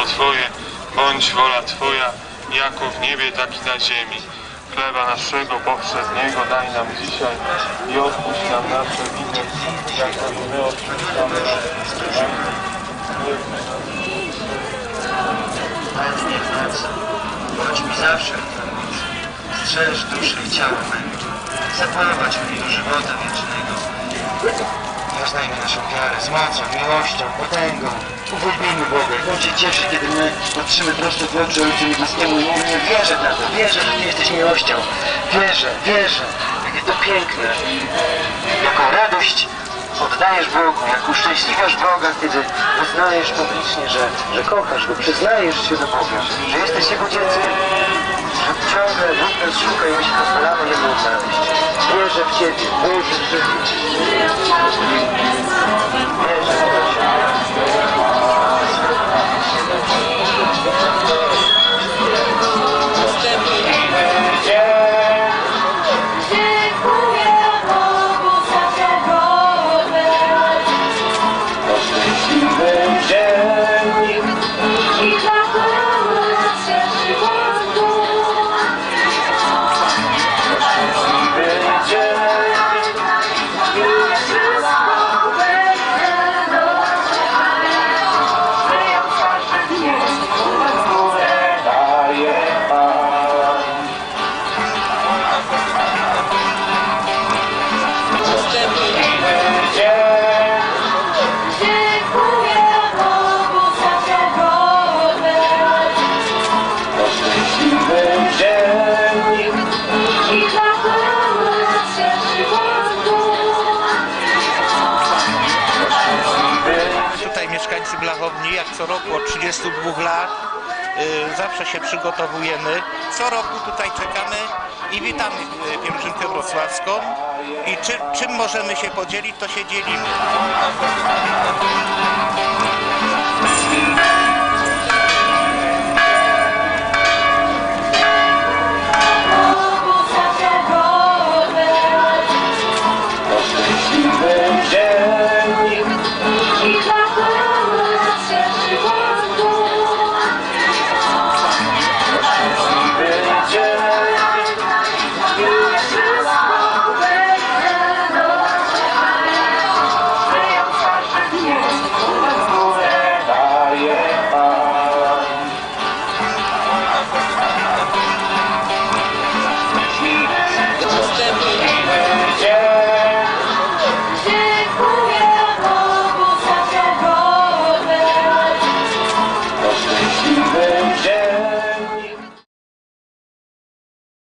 królestwo Twoje, bądź wola Twoja, jako w niebie, tak i na ziemi. Chleba naszego powszedniego daj nam dzisiaj i odpuść nam nasze winy, jako i my odpuszczamy Panie Ignacy, bądź mi zawsze w pomoc. Strzeż duszy i ciało mego. Zaprowadź mnie do żywota wiecznego. Poznajmy naszą wiarę z mocą, miłością, potęgą. Uwielbimy Boga. On się cieszy, kiedy my patrzymy prosto w oczy Ojcu Niebieskiemu i mówimy, wierzę na to, wierzę, że Ty jesteś miłością. Wierzę, wierzę. Jakie to piękne. Jaką radość oddajesz Bogu, jak uszczęśliwiasz Boga, kiedy uznajesz publicznie, że, że kochasz Go, przyznajesz się do Boga, że jesteś Jego dzieckiem, że ciągle Bóg nas szuka i my się postaramy Jego odnaleźć. Wierzę w Ciebie, mieszkańcy Blachowni, jak co roku od 32 lat, y, zawsze się przygotowujemy. Co roku tutaj czekamy i witamy y, pielgrzymkę wrocławską. I czy, czym możemy się podzielić, to się dzielimy.